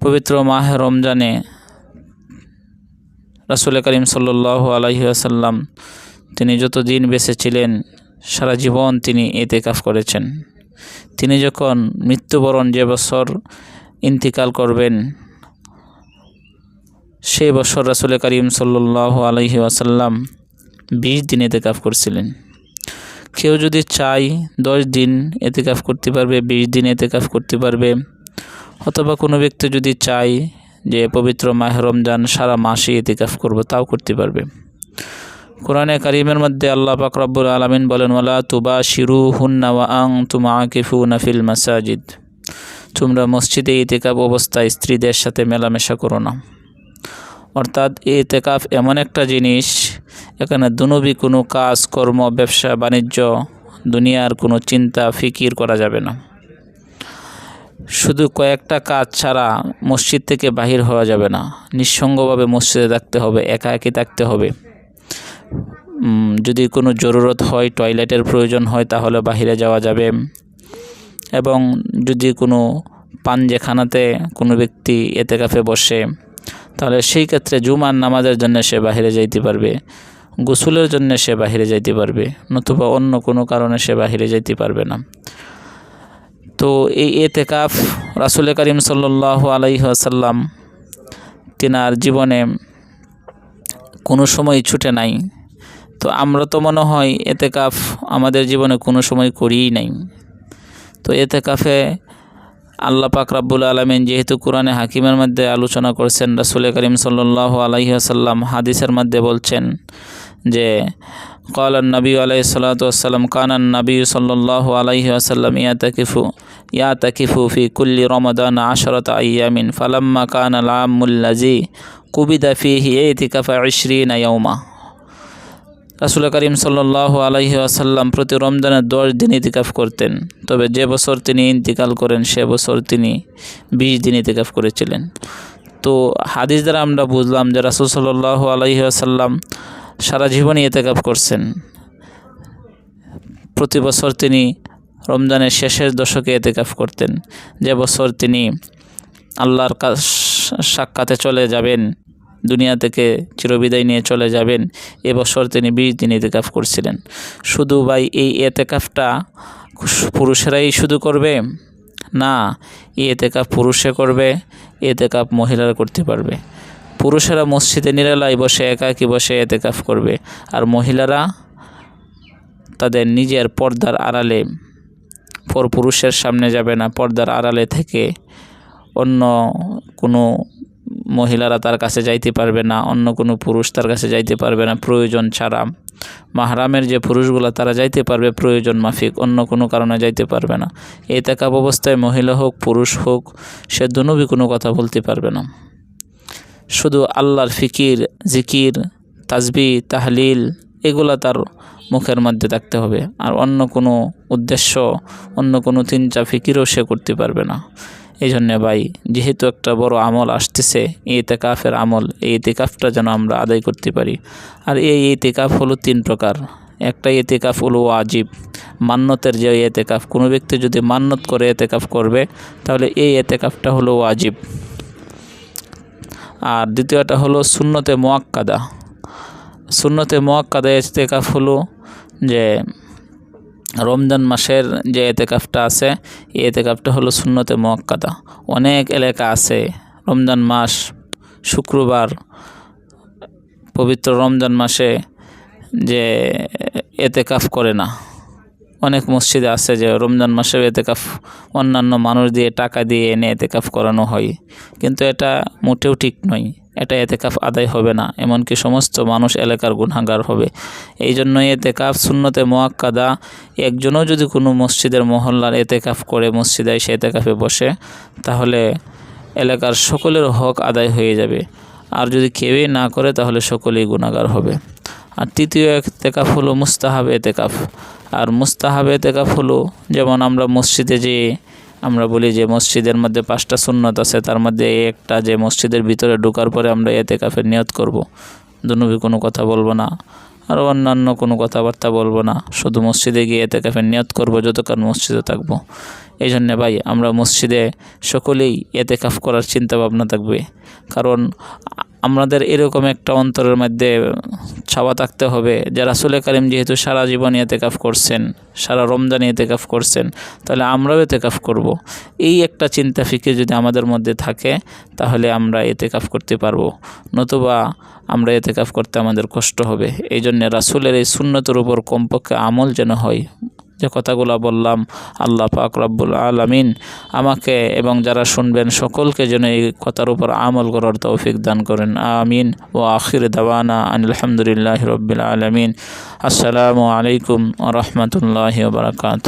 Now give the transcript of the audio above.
পবিত্র মাহ রমজানে রাসুল করিম সাল্লাহ আলহিহাসাল্লাম তিনি যত দিন বেঁচে ছিলেন সারা জীবন তিনি এতেকাফ করেছেন। তিনি যখন মৃত্যুবরণ যে বছর ইন্তিকাল করবেন সেই বছর রাসুল করিম সাল্লাহ আলহি আসাল্লাম বিশ দিন এতেকাফ করছিলেন। কেউ যদি চায় দশ দিন এতেকাফ করতে পারবে, বিশ দিন এতেকাফ করতে পারবে অথবা কোনো ব্যক্তি যদি চায় যে পবিত্র মাহ রমজান সারা মাসে এতেকাফ করব, তাও করতে পারবে। কোরআনে কারিমের মধ্যে আল্লাহ পাক রব্বুল আলমিন বলেন ওলা তুবা শিরু হুন্না ওয়া আং তুমা আকিফু নাফিল মাসাজিদ। তোমরা মসজিদে ইতেকাফ অবস্থায় স্ত্রীদের সাথে মেলামেশা করো না। অর্থাৎ এতেকাফ এমন একটা জিনিস, এখানে দুনবী কোনো কাজ, কর্ম, ব্যবসা, বাণিজ্য, দুনিয়ার কোনো চিন্তা, ফিকির করা যাবে না। শুধু কয়েকটা কাজ ছাড়া মসজিদ থেকে বাহির হওয়া যাবে না, নিঃসঙ্গভাবে মসজিদে থাকতে হবে, একা একই থাকতে হবে। যদি কোনো জরুরত হয়, টয়লেটের প্রয়োজন হয়, তাহলে বাহিরে যাওয়া যাবে। এবং যদি কোনো পাঞ্জেখানাতে কোনো ব্যক্তি এতে কাফে বসে, তাহলে সেই ক্ষেত্রে জুমার নামাজের জন্য সে বাহিরে যাইতে পারবে, গোসলের জন্য সে বাহিরে যাইতে পারবে, নতুবা অন্য কোনো কারণে সে বাহিরে যাইতে পারবে না। তো এই এতেকাফ রাসুল করিম সাল্লাহ আলাইসাল্লাম তিনার জীবনে কোনো সময় ছুটে নাই। তো আমরা তো মনে হয় এতেকাফ আমাদের জীবনে কোনো সময় করিই নাই। তো এতেকাফে আল্লাহ পাক রাব্বুল আলমিন যেহেতু কোরআনে হাকিমের মধ্যে আলোচনা করছেন রাসুল করিম সাল্লাহ আলহিহাসাল্লাম হাদিসের মধ্যে বলছেন যে قال النبي عليه الصلاة والسلام كان النبي صلى الله عليه وسلم يعتكف يعتكف في كل رمضان عشرة أيام فلما كان العام الذي قبض فيه اعتكف عشرين يوما রাসুল করিম সাল্লাহ আলহি আসাল্লাম প্রতি রমজানের দশ দিন ইতিকাফ করতেন তবে যে বছর তিনি ইন্তিকাল করেন সে বছর তিনি বিশ দিন ইতিকাফ করেছিলেন তো হাদিস দ্বারা আমরা বুঝলাম যে রাসুল সাল্লাহ আলহি আসাল্লাম সারা জীবনই এতেকাফ করছেন। প্রতি বছর তিনি রমজানের শেষের দশকে এতেকাফ করতেন। যে বছর তিনি আল্লাহর সাক্ষাতে চলে যাবেন, দুনিয়া থেকে চিরবিদায় নিয়ে চলে যাবেন এবছর তিনি বিশ দিন এতেকাফ করছিলেন। শুধু ভাই, এই এতেকাফটা পুরুষেরাই শুধু করবে? না, এই এতেকাফ পুরুষে করবে, এতেকাফ মহিলারা করতে পারবে। পুরুষেরা মসজিদে নিরালায় বসে, একাকি বসে এতেকাফ করবে। আর মহিলারা তাদের নিজের পর্দার আড়ালে, পর পুরুষের সামনে যাবে না, পর্দার আড়ালে থেকে অন্য কোনো মহিলারা তার কাছে যাইতে পারবে না, অন্য কোনো পুরুষ তার কাছে যাইতে পারবে না, প্রয়োজন ছাড়া। মাহরামের যে পুরুষগুলো, তারা যাইতে পারবে, প্রয়োজন মাফিক, অন্য কোনো কারণে যাইতে পারবে না। এই তাকাব অবস্থায় মহিলা হোক, পুরুষ হোক, সে দুনবি কোনো কথা বলতে পারবে না। শুধু আল্লাহর ফিকির, জিকির তাজবি তাহলিল, এগুলা তার মুখের মধ্যে থাকতে হবে। আর অন্য কোনো উদ্দেশ্য, অন্য কোনো চিন্তা ফিকিরও সে করতে পারবে না। এই জন্যে ভাই, যেহেতু একটা বড় আমল আসতেছে এতেকাফের আমল, এই এতেকাফটা যেন আমরা আদায় করতে পারি। আর এই এতেকাফ হলো তিন প্রকার। একটা এতেকাফ হলো আজীব মান্যতের যে এতেকাফ কোনো ব্যক্তি যদি মান্যত করে এতেকাফ করবে, তাহলে এই এতেকাফটা হলো আজীব আর দ্বিতীয়টা হলো শূন্যতে মোয়াক্কাদা শূন্যতে মোয়াক্কাদা এতেকাফ হলো যে রমজান মাসের যে এতে এতেকাফটা আছে, এই এতেকাফটা হলো শূন্যতে মোয়াক্কাদা অনেক এলাকা আছে, রমজান মাস, শুক্রবার, পবিত্র রমজান মাসে যে এতেকাফ করে না। অনেক মসজিদে আছে যে রমজান মাসেও এতেকাফ অন্যান্য মানুষ দিয়ে টাকা দিয়ে এনে এতেকাফ করানো হয়। কিন্তু এটা মোটেও ঠিক নয়। এটা এতেকাফ আদায় হবে না। এমনকি সমস্ত মানুষ এলাকার গুণাগার হবে। এই জন্য এতেকাফ শূন্যতে মোয়াক্কাদা একজনও যদি কোনো মসজিদের মহল্লার এতেকাফ করে মসজিদে সে এতেকাফে বসে, তাহলে এলাকার সকলের হক আদায় হয়ে যাবে। আর যদি কেউই না করে, তাহলে সকলেই গুণাগার হবে। আর তৃতীয় এতেকাফ হলো মুস্তাহাব এতেকাফ। আর মুস্তাহাব এতেকাফ হলো যেমন আমরা মসজিদে যে, আমরা বলি যে মসজিদের মধ্যে পাঁচটা সুন্নত আছে, তার মধ্যে একটা যে মসজিদের ভিতরে ঢোকার পরে আমরা এতে কাফের নিয়ত করব। দুনবি কোনো কথা বলব না, আর অন্যান্য কোনো কথাবার্তা বলব না, শুধু মসজিদে গিয়ে এতে কাফের নিয়ত করব যতক্ষণ মসজিদে থাকব এই জন্যে ভাই, আমরা মসজিদে সকলেই এতে কাফ করার চিন্তা ভাবনা থাকবে, কারণ আমাদের এরকম একটা অন্তরের মধ্যে ছাওয়া থাকতে হবে। যে রাসুলে কারিম যেহেতু সারা জীবন এতেকাফ করছেন, সারা রমজান এতেকাফ করছেন, তাহলে আমরাও এতেকাফ করব। এই একটা চিন্তা ফিকে যদি আমাদের মধ্যে থাকে, তাহলে আমরা এতেকাফ করতে পারব। নতুবা আমরা এতেকাফ করতে আমাদের কষ্ট হবে। এই জন্যে রাসুলের এই সুন্নতের উপর কমপক্ষে আমল যেন হয়। যে কথাগুলো বললাম, আল্লাহ পাক রব্বুল আলমিন আমাকে এবং যারা শুনবেন সকলকে যেন এই কথার উপর আমল করার তৌফিক দান করেন। আমিন। ও আখির দাওয়ানা আলহামদুলিল্লাহ রবিল আলমিন। আসসালামু আলাইকুম রহমতুল্লাহ বারকাত